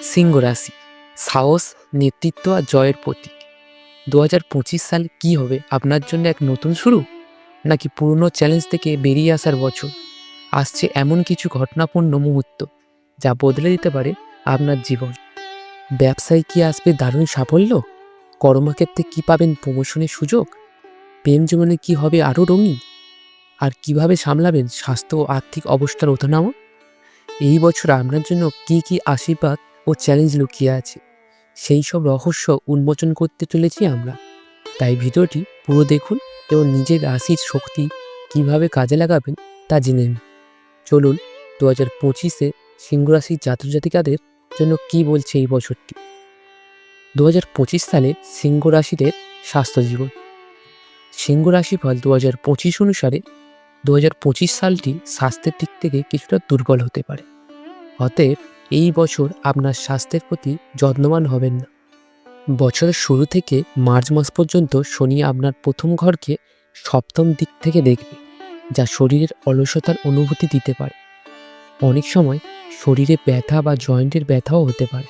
সিংহ রাশি সাহস, নেতৃত্ব আর জয়ের প্রতীক। দু হাজার পঁচিশ সাল কী হবে? আপনার জন্য এক নতুন শুরু? নাকি পুরনো চ্যালেঞ্জ থেকে বেরিয়ে আসার বছর? আসছে এমন কিছু ঘটনাপূর্ণ মুহূর্ত, যা বদলে দিতে পারে আপনার জীবন। ব্যবসায় কি আসবে দারুণ সাফল্য? কর্মক্ষেত্রে কি পাবেন প্রমোশনের সুযোগ? প্রেম জীবনে কি হবে আরও রঙিন? আর কীভাবে সামলাবেন স্বাস্থ্য ও আর্থিক অবস্থার ওঠানামা? এই বছর আপনার জন্য কি কি আশীর্বাদ ও চ্যালেঞ্জ লুকিয়ে আছে। সেই সব রহস্য উন্মোচন করতে চলেছি আমরা। তাই ভিডিওটি পুরো দেখুন এবং নিজের রাশির শক্তি কীভাবে কাজে লাগাবেন তা জেনে নিন। চলুন দু হাজার পঁচিশে সিংহ রাশির জাতজাতিকাদের জন্য কি বলছে এই বছরটি? দু হাজার পঁচিশ সালে সিংহ রাশিদের স্বাস্থ্য জীবন। সিংহ রাশিফল দু হাজার পঁচিশ অনুসারে দু হাজার পঁচিশ সালটি স্বাস্থ্যের দিক থেকে কিছুটা দুর্বল হতে পারে। অতএব এই বছর আপনার স্বাস্থ্যের প্রতি যত্নবান হবেন না। বছরের শুরু থেকে মার্চ মাস পর্যন্ত শনি আপনার প্রথম ঘরকে সপ্তম দিক থেকে দেখবে, যা শরীরের অলসতার অনুভূতি দিতে পারে। অনেক সময় শরীরে ব্যথা বা জয়েন্টের ব্যথাও হতে পারে।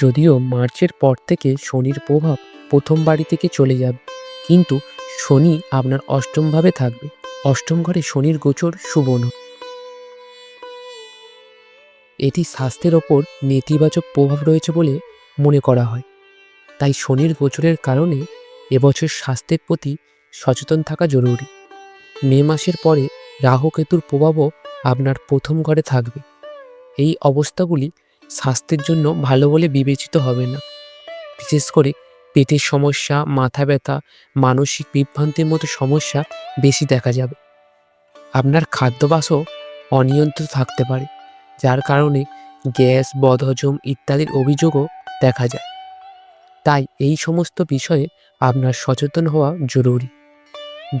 যদিও মার্চের পর থেকে শনির প্রভাব প্রথম বাড়ি থেকে চলে যাবে, কিন্তু শনি আপনার অষ্টমভাবে থাকবে। অষ্টম ঘরে শনির গোচর নয়। এটি স্বাস্থ্যের ওপর নেতিবাচক প্রভাব রয়েছে বলে মনে করা হয়। তাই শনির গোচরের কারণে এবছর স্বাস্থ্যের প্রতি সচেতন থাকা জরুরি। মে মাসের পরে রাহু কেতুর প্রভাবও আপনার প্রথম ঘরে থাকবে। এই অবস্থাগুলি স্বাস্থ্যের জন্য ভালো বলে বিবেচিত হবে না। বিশেষ করে পেটের সমস্যা, মাথা ব্যথা, মানসিক বিভ্রান্তির মতো সমস্যা বেশি দেখা যাবে। আপনার খাদ্যাভ্যাসও অনিয়ন্ত্রিত থাকতে পারে। যার কারণে গ্যাস, বদহজম ইত্যাদির অভিযোগও দেখা যায়। তাই এই সমস্ত বিষয়ে আপনার সচেতন হওয়া জরুরি।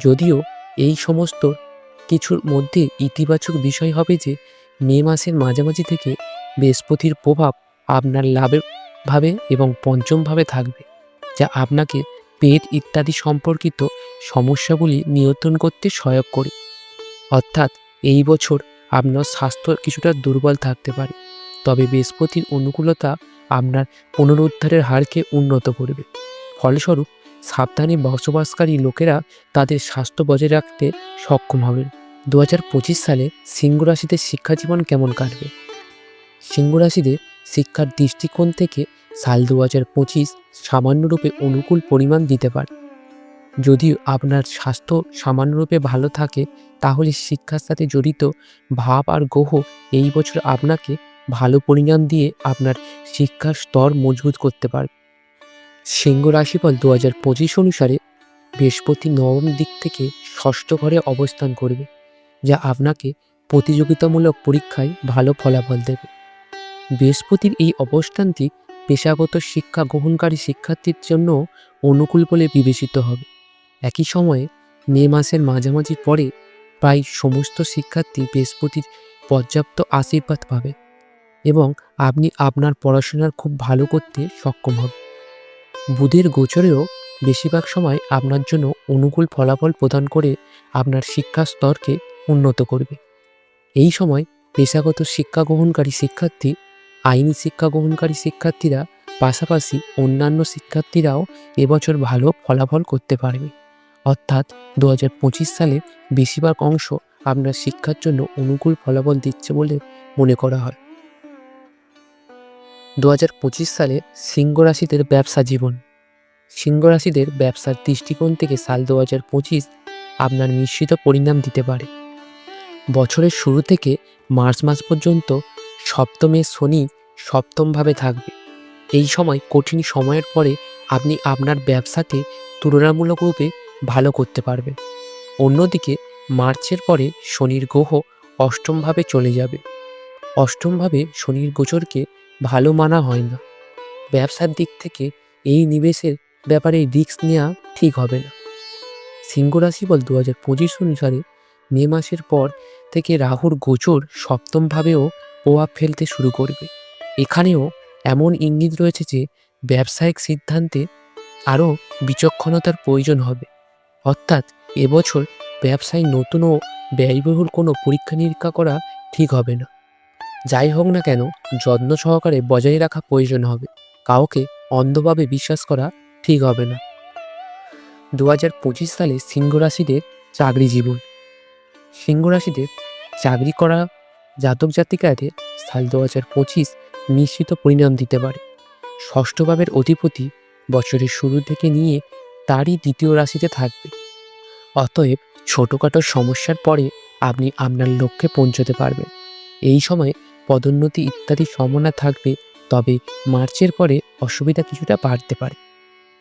যদিও এই সমস্ত কিছুর মধ্যে ইতিবাচক বিষয় হবে যে, মে মাসের মাঝামাঝি থেকে বৃহস্পতির প্রভাব আপনার লাভের ভাবে এবং পঞ্চমভাবে থাকবে, যা আপনাকে পেট ইত্যাদি সম্পর্কিত সমস্যাগুলি নিয়ন্ত্রণ করতে সহায়ক করে। অর্থাৎ এই বছর আপনার স্বাস্থ্য কিছুটা দুর্বল থাকতে পারে। তবে বৃহস্পতির অনুকূলতা আপনার পুনরুদ্ধারের হারকে উন্নত করবে। ফলস্বরূপ, সাবধানে বসবাসকারী লোকেরা তাদের স্বাস্থ্য বজায় রাখতে সক্ষম হবেন। দু হাজার পঁচিশ সালে সিংহ রাশিতে শিক্ষা জীবন কেমন কাটবে? সিংহ রাশিদের শিক্ষার দৃষ্টিকোণ থেকে সাল দু হাজার পঁচিশ সামান্যরূপে অনুকূল পরিমাণ দিতে পারে। যদি আপনার স্বাস্থ্য সামান্যরূপে ভালো থাকে, তাহলে শিক্ষার সাথে জড়িত ভাব আর গ্রহ এই বছর আপনাকে ভালো পরিণাম দিয়ে আপনার শিক্ষার স্তর মজবুত করতে পারবে। সিংহ রাশিফল দু হাজার পঁচিশ অনুসারে বৃহস্পতি নবম দিক থেকে ষষ্ঠ ঘরে অবস্থান করবে, যা আপনাকে প্রতিযোগিতামূলক পরীক্ষায় ভালো ফলাফল দেবে। বৃহস্পতির এই অবস্থানটি পেশাগত শিক্ষা গ্রহণকারী শিক্ষার্থীর জন্য অনুকূল বলে বিবেচিত হবে। একই সময়ে মে মাসের মাঝামাঝি পরে প্রায় সমস্ত শিক্ষার্থী বৃহস্পতির পর্যাপ্ত আশীর্বাদ পাবে এবং আপনি আপনার পড়াশোনার খুব ভালো করতে সক্ষম হবেন। বুধের গোচরেও বেশিরভাগ সময় আপনার জন্য অনুকূল ফলাফল প্রদান করে আপনার শিক্ষা স্তরকে উন্নত করবে। এই সময় পেশাগত শিক্ষা গ্রহণকারী শিক্ষার্থী, আইনি শিক্ষা গ্রহণকারী শিক্ষার্থীরা পাশাপাশি অন্যান্য শিক্ষার্থীরাও এবছর ভালো ফলাফল করতে পারবে। অর্থাৎ দু হাজার পঁচিশ সালে বেশিরভাগ অংশ আপনার শিক্ষার জন্য অনুকূল ফলাফল দিচ্ছে বলে মনে করা হয়। দু হাজার পঁচিশ সালে সিংহ রাশিদের ব্যবসা জীবন। সিংহ রাশিদের ব্যবসার দৃষ্টিকোণ থেকে সাল দু হাজার পঁচিশ আপনার মিশ্রিত পরিণাম দিতে পারে। বছরের শুরু থেকে মার্চ মাস পর্যন্ত সপ্তমে শনি সপ্তমভাবে থাকবে। এই সময় কঠিন সময়ের পরে আপনি আপনার ব্যবসাতে তুলনামূলক রূপে ভালো করতে পারবে। অন্যদিকে মার্চের পরে শনির গ্রহ অষ্টমভাবে চলে যাবে। অষ্টমভাবে শনির গোচরকে ভালো মানা হয় না। ব্যবসার দিক থেকে এই নিবেশের ব্যাপারে রিস্ক নেওয়া ঠিক হবে না। সিংহ রাশি বল দু হাজার পঁচিশ অনুসারে মে মাসের পর থেকে রাহুর গোচর সপ্তমভাবেও প্রভাব ফেলতে শুরু করবে। এখানেও এমন ইঙ্গিত রয়েছে যে ব্যবসায়িক সিদ্ধান্তে আরও বিচক্ষণতার প্রয়োজন হবে। অর্থাৎ এবছর ব্যবসায় নতুন ও ব্যয়বহুল কোনো পরীক্ষা নিরীক্ষা করা ঠিক হবে না। যাই হোক না কেন, যত্ন সহকারে বজায় রাখা প্রয়োজন হবে। কাউকে অন্ধভাবে বিশ্বাস করা ঠিক হবে না। দু হাজার পঁচিশ সালে সিংহ রাশিদের চাকরি জীবন। সিংহ রাশিদের চাকরি করা জাতক জাতিকাদের সাল দু হাজার পঁচিশ নিশ্চিত পরিণাম দিতে পারে। ষষ্ঠ ভাবের অধিপতি বছরের শুরু থেকে নিয়ে তারই দ্বিতীয় রাশিতে থাকবে। অতএব ছোটোখাটো সমস্যার পরে আপনি আপনার লক্ষ্যে পৌঁছতে পারবেন। এই সময় পদোন্নতি ইত্যাদি সম্ভাবনা থাকবে, তবে মার্চের পরে অসুবিধা কিছুটা বাড়তে পারে।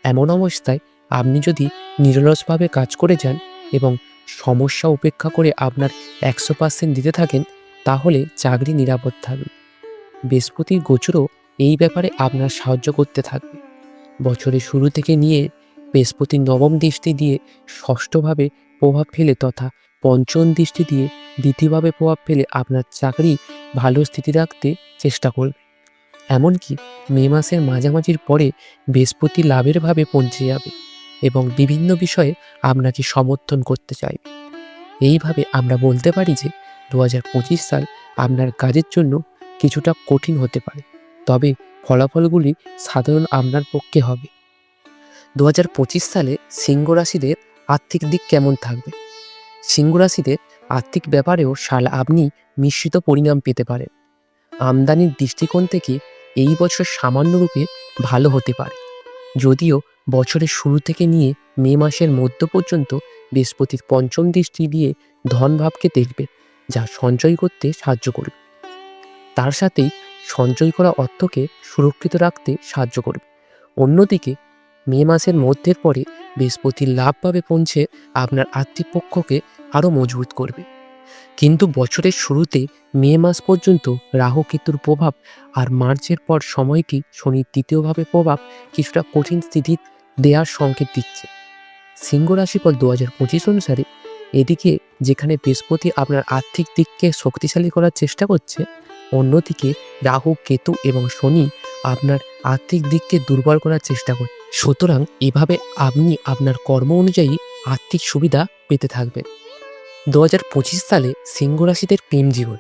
এমন অবস্থায় আপনি যদি নিরলসভাবে কাজ করে যান এবং সমস্যা উপেক্ষা করে আপনার একশো পার্সেন্ট দিতে থাকেন, তাহলে চাকরি নিরাপদ থাকবে। বৃহস্পতির গোচরও এই ব্যাপারে আপনার সাহায্য করতে থাকবে। বছরের শুরু থেকে নিয়ে বৃহস্পতির নবম দৃষ্টি দিয়ে ষষ্ঠভাবে প্রভাব ফেলে তথা পঞ্চম দৃষ্টি দিয়ে দ্বিতীয়ভাবে প্রভাব ফেলে আপনার চাকরি ভালো স্থিতি রাখতে চেষ্টা করবে। এমনকি মে মাসের মাঝামাঝির পরে বৃহস্পতি লাভের ভাবে পৌঁছে যাবে এবং বিভিন্ন বিষয়ে আপনাকে সমর্থন করতে চাইবে। এইভাবে আমরা বলতে পারি যে দু হাজার পঁচিশ সাল আপনার কাজের জন্য কিছুটা কঠিন হতে পারে, তবে ফলাফলগুলি সাধারণ আপনার পক্ষে হবে। দু হাজার পঁচিশ সালে সিংহ রাশিদের আর্থিক দিক কেমন থাকবে? সিংহ রাশিদের আর্থিক ব্যাপারেও সাল আপনি মিশ্রিত পরিণাম পেতে পারেন। আমদানির দৃষ্টিকোণ থেকে এই বছর সামান্যরূপে ভালো হতে পারে। যদিও বছরের শুরু থেকে নিয়ে মে মাসের মধ্য পর্যন্ত বৃহস্পতির পঞ্চম দৃষ্টি দিয়ে ধনভাবকে দেখবে, যা সঞ্চয় করতে সাহায্য করবে। তার সাথেই সঞ্চয় করা অর্থকে সুরক্ষিত রাখতে সাহায্য করবে। অন্যদিকে মে মাসের মধ্যের পরে বৃহস্পতি লাভ পাবে পৌঁছে আপনার আর্থিক আরও মজবুত করবে। কিন্তু বছরের শুরুতে মে মাস পর্যন্ত রাহু কেতুর প্রভাব আর মার্চের পর সময়টি শনির দ্বিতীয়ভাবে প্রভাব কিছুটা কঠিন স্থিতি দেওয়ার সংকেত দিচ্ছে। সিংহ রাশিফল দু হাজার পঁচিশ অনুসারে এদিকে যেখানে বৃহস্পতি আপনার আর্থিক দিককে শক্তিশালী করার চেষ্টা করছে, অন্যদিকে রাহু, কেতু এবং শনি আপনার আর্থিক দিককে দুর্বল করার চেষ্টা করছে। সুতরাং এভাবে আপনি আপনার কর্ম অনুযায়ী আর্থিক সুবিধা পেতে থাকবেন। দু হাজার পঁচিশ সালে সিংহ রাশিদের প্রেম জীবন।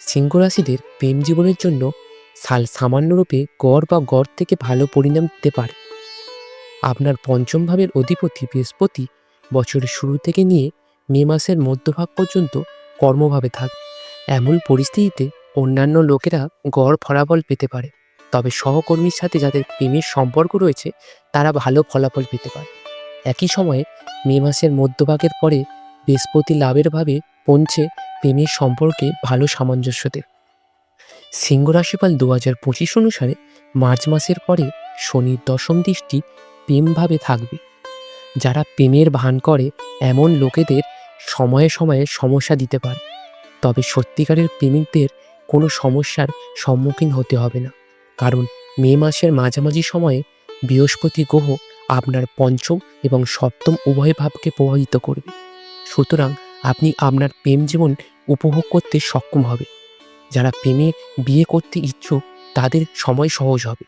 সিংহ রাশিদের প্রেম জীবনের জন্য সাল সামান্যরূপে গড় বা গড় থেকে ভালো পরিণাম দিতে পারে। আপনার পঞ্চম ভাবের অধিপতি বৃহস্পতি বছরের শুরু থেকে নিয়ে মে মাসের মধ্যভাগ পর্যন্ত কর্মভাবে থাক। এমন পরিস্থিতিতে অন্যান্য লোকেরা গড় ফলাফল পেতে পারে। তবে সহকর্মীর সাথে যাদের প্রেমের সম্পর্ক রয়েছে, তারা ভালো ফলাফল পেতে পারে। একই সময়ে মে মাসের মধ্যভাগের পরে বৃহস্পতি লাভের ভাবে পৌঁছে প্রেমের সম্পর্কে ভালো সামঞ্জস্য দেবে সিংহ রাশিফল দু হাজার পঁচিশ অনুসারে মার্চ মাসের পরে শনির দশম দৃষ্টি প্রেমভাবে থাকবে। যারা প্রেমের ভান করে, এমন লোকেদের সময়ে সময়ে সমস্যা দিতে পারে। তবে সত্যিকারের প্রেমিকদের কোনো সমস্যার সম্মুখীন হতে হবে না। কারণ মে মাসের মাঝামাঝি সময়ে বৃহস্পতি গ্রহ আপনার পঞ্চম এবং সপ্তম উভয় ভাবকে প্রভাবিত করবে। সুতরাং আপনি আপনার প্রেম জীবন উপভোগ করতে সক্ষম হবে। যারা প্রেমে বিয়ে করতে ইচ্ছুক, তাদের সময় সহজ হবে।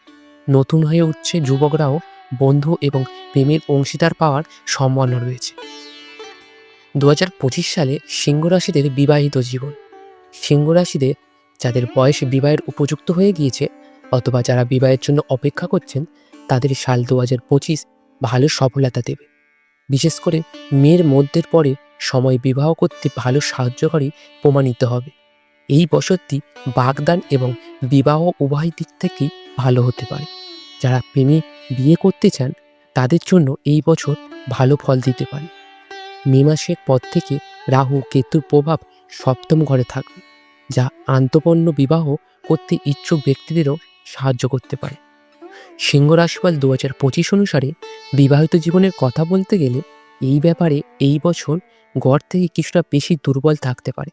নতুন হয়ে উঠছে যুবকরাও বন্ধু এবং প্রেমের অংশীদার পাওয়ার সম্ভাবনা রয়েছে। দু হাজার পঁচিশ সালে সিংহ রাশিদের বিবাহিত জীবন। সিংহ রাশিদের, যাদের বয়স বিবাহের উপযুক্ত হয়ে গিয়েছে অথবা যারা বিবাহের জন্য অপেক্ষা করছেন, তাদের সাল দু হাজার পঁচিশ ভালো সফলতা দেবে। বিশেষ করে মেয়ের মধ্যের পরে সময় বিবাহ করতে ভালো সাহায্যকারী প্রমাণিত হবে। এই বছরটি বাগদান এবং বিবাহ উভয় দিক থেকেই ভালো হতে পারে। যারা প্রেমে বিয়ে করতে চান, তাদের জন্য এই বছর ভালো ফল দিতে পারে। মে মাসের পর থেকে রাহু, কেতুর প্রভাব সপ্তম ঘরে থাকবে, যা আন্তপন্ন বিবাহ করতে ইচ্ছুক ব্যক্তিদেরও সাহায্য করতে পারে। সিংহ রাশিফল দু হাজার পঁচিশ অনুসারে বিবাহিত জীবনের কথা বলতে গেলে এই ব্যাপারে এই বছর গড় থেকে কিছুটা বেশি দুর্বল থাকতে পারে।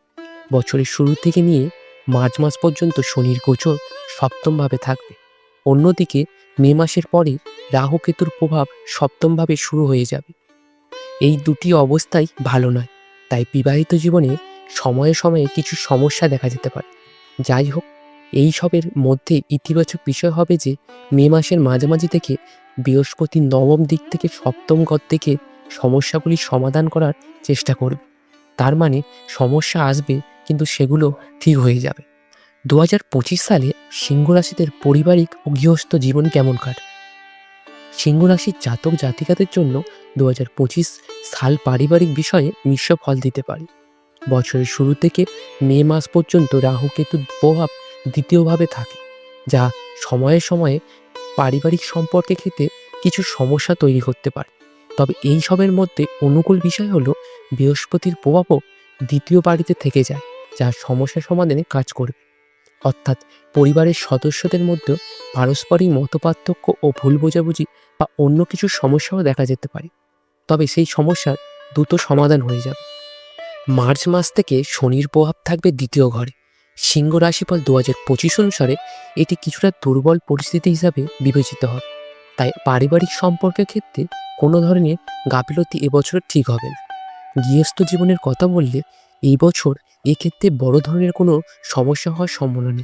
বছরের শুরু থেকে নিয়ে মার্চ মাস পর্যন্ত শনির গোচর সপ্তমভাবে থাকবে। অন্যদিকে মে মাসের পরে রাহুকেতুর প্রভাব সপ্তমভাবে শুরু হয়ে যাবে। এই দুটি অবস্থাই ভালো নয়, তাই বিবাহিত জীবনে সময়ে সময়ে কিছু সমস্যা দেখা যেতে পারে। যাই হোক এই সবের মধ্যে ইতিবাচক বিষয় হবে যে, মে মাসের মাঝামাঝি থেকে বৃহস্পতি নবম দিক থেকে সপ্তম ঘর থেকে সমস্যাগুলি সমাধান করার চেষ্টা করবে। তার মানে সমস্যা আসবে, কিন্তু সেগুলো ঠিক হয়ে যাবে। দু হাজার পঁচিশ সালে সিংহ রাশিদের পারিবারিক ও গৃহস্থ জীবন কেমন কাটে? সিংহ রাশির জাতক জাতিকাদের জন্য দু হাজার পঁচিশ সাল পারিবারিক বিষয়ে মিশ্র ফল দিতে পারে। বছরের শুরু থেকে মে মাস পর্যন্ত রাহু কেতুর প্রভাব দ্বিতীয়ভাবে থাকে, যা সময়ে সময়ে পারিবারিক সম্পর্কে ক্ষেত্রে কিছু সমস্যা তৈরি করতে পারে। তবে এই সবের মধ্যে অনুকূল বিষয় হলো, বৃহস্পতির প্রভাবও দ্বিতীয় বাড়িতে থেকে যায়, যা সমস্যা সমাধানে কাজ করবে। অর্থাৎ পরিবারের সদস্যদের মধ্যে পারস্পরিক মতপার্থক্য ও ভুল বোঝাবুঝি বা অন্য কিছু সমস্যাও দেখা যেতে পারে। তবে সেই সমস্যার দ্রুত সমাধান হয়ে যাবে। মার্চ মাস থেকে শনির প্রভাব থাকবে দ্বিতীয় ঘরে। সিংহ রাশিফল দু হাজার পঁচিশ অনুসারে এটি কিছুটা দুর্বল পরিস্থিতি হিসাবে বিবেচিত হয়। তাই পারিবারিক সম্পর্কের ক্ষেত্রে কোনো ধরনের গাফিলতি এবছর ঠিক হবে না। গৃহস্থ জীবনের কথা বললে এই বছর এক্ষেত্রে বড় ধরনের কোনো সমস্যা হওয়ার সম্ভাবনা নেই।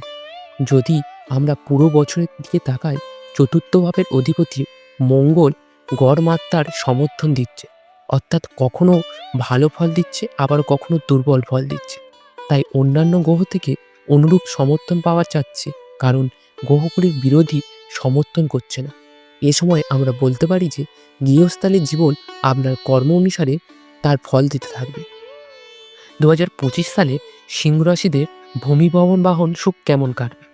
যদি আমরা পুরো বছরের দিকে তাকাই, চতুর্থ ভাবের অধিপতি মঙ্গল গড় মাত্রার সমর্থন দিচ্ছে। অর্থাৎ কখনো ভালো ফল দিচ্ছে, আবার কখনো দুর্বল ফল দিচ্ছে। তাই অন্যান্য গ্রহ থেকে অনুরূপ সমর্থন পাওয়া যাচ্ছে, কারণ গ্রহগুলির বিরোধী সমর্থন করছে না। এ সময় আমরা বলতে পারি যে, গৃহস্থালীর জীবন আপনার কর্ম অনুসারে তার ফল দিতে থাকবে। দু হাজার পঁচিশ সালে সিংহ রাশিদের ভূমি ভবন বাহন সুখ কেমন কাটবে?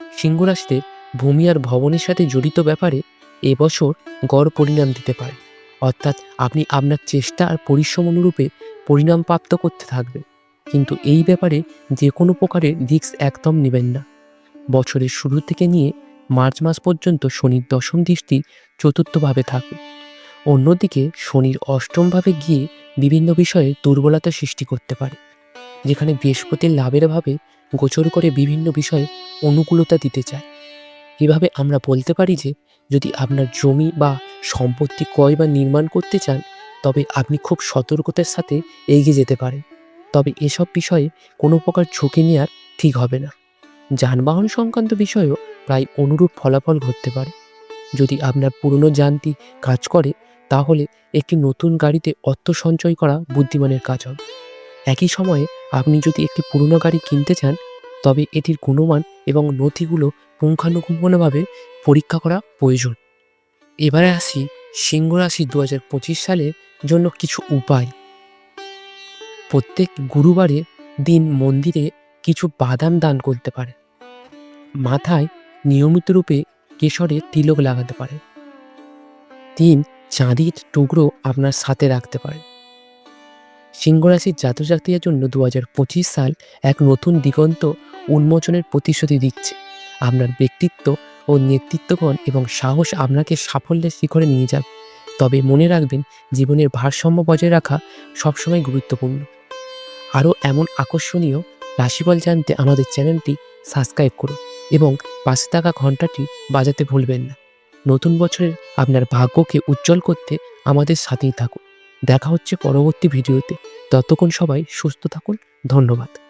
সিংহ রাশিদের ভূমি আর ভবনের সাথে জড়িত ব্যাপারে এবছর গড় পরিণাম দিতে পারে। অর্থাৎ আপনি আপনার চেষ্টা আর পরিশ্রম অনুরূপে পরিণাম প্রাপ্ত করতে থাকবেন। কিন্তু এই ব্যাপারে যে কোনো প্রকারের রিস্ক একদম নেবেন না। বছরের শুরু থেকে নিয়ে মার্চ মাস পর্যন্ত শনির দশম দৃষ্টি চতুর্থভাবে থাকবে অন্যদিকে শনির অষ্টমভাবে গিয়ে বিভিন্ন বিষয়ে দুর্বলতা সৃষ্টি করতে পারে, যেখানে বৃহস্পতির লাভের ভাবে গোচর করে বিভিন্ন বিষয়ে অনুকূলতা দিতে চায়। এভাবে আমরা বলতে পারি যে, যদি আপনার জমি বা সম্পত্তি ক্রয় বা নির্মাণ করতে চান, তবে আপনি খুব সতর্কতার সাথে এগিয়ে যেতে পারেন। তবে এসব বিষয়ে কোনো প্রকার ঝুঁকি নেওয়ার ঠিক হবে না। যানবাহন সংক্রান্ত বিষয়েও প্রায় অনুরূপ ফলাফল ঘটতে পারে। যদি আপনার পুরনো যানটি কাজ করে, তাহলে একটি নতুন গাড়িতে অর্থ সঞ্চয় করা বুদ্ধিমানের কাজ হবে। একই সময়ে আপনি যদি একটি পুরনো গাড়ি কিনতে চান, তবে এটির গুণমান এবং নথিগুলো পুঙ্খানুপুঙ্খভাবে পরীক্ষা করা প্রয়োজন। এবারে আসি সিংহ রাশি দু হাজার পঁচিশ সালের জন্য কিছু উপায়। প্রত্যেক গুরুবারে দিন মন্দিরে কিছু বাদাম দান করতে পারে। মাথায় নিয়মিত রূপে কেশরে তিলক লাগাতে পারে। তিন চাঁদির টুকরো আপনার সাথে রাখতে পারেন সিংহ রাশির জাতজাতীয় জন্য দু হাজার পঁচিশ সাল এক নতুন দিগন্ত উন্মোচনের প্রতিশ্রুতি দিচ্ছে। আপনার ব্যক্তিত্ব ও নেতৃত্বগণ এবং সাহস আপনাকে সাফল্যের শিখরে নিয়ে যাবে। তবে মনে রাখবেন, জীবনের ভারসাম্য বজায় রাখা সবসময় গুরুত্বপূর্ণ। আরও এমন আকর্ষণীয় রাশিফল জানতে আমাদের চ্যানেলটি সাবস্ক্রাইব করুন এবং পাশে থাকা ঘন্টাটি বাজাতে ভুলবেন না। নতুন বছরের আপনার ভাগ্যকে উজ্জ্বল করতে আমাদের সাথেই থাকুন। দেখা হচ্ছে পরবর্তী ভিডিওতে। ততক্ষণ সবাই সুস্থ থাকুন। ধন্যবাদ।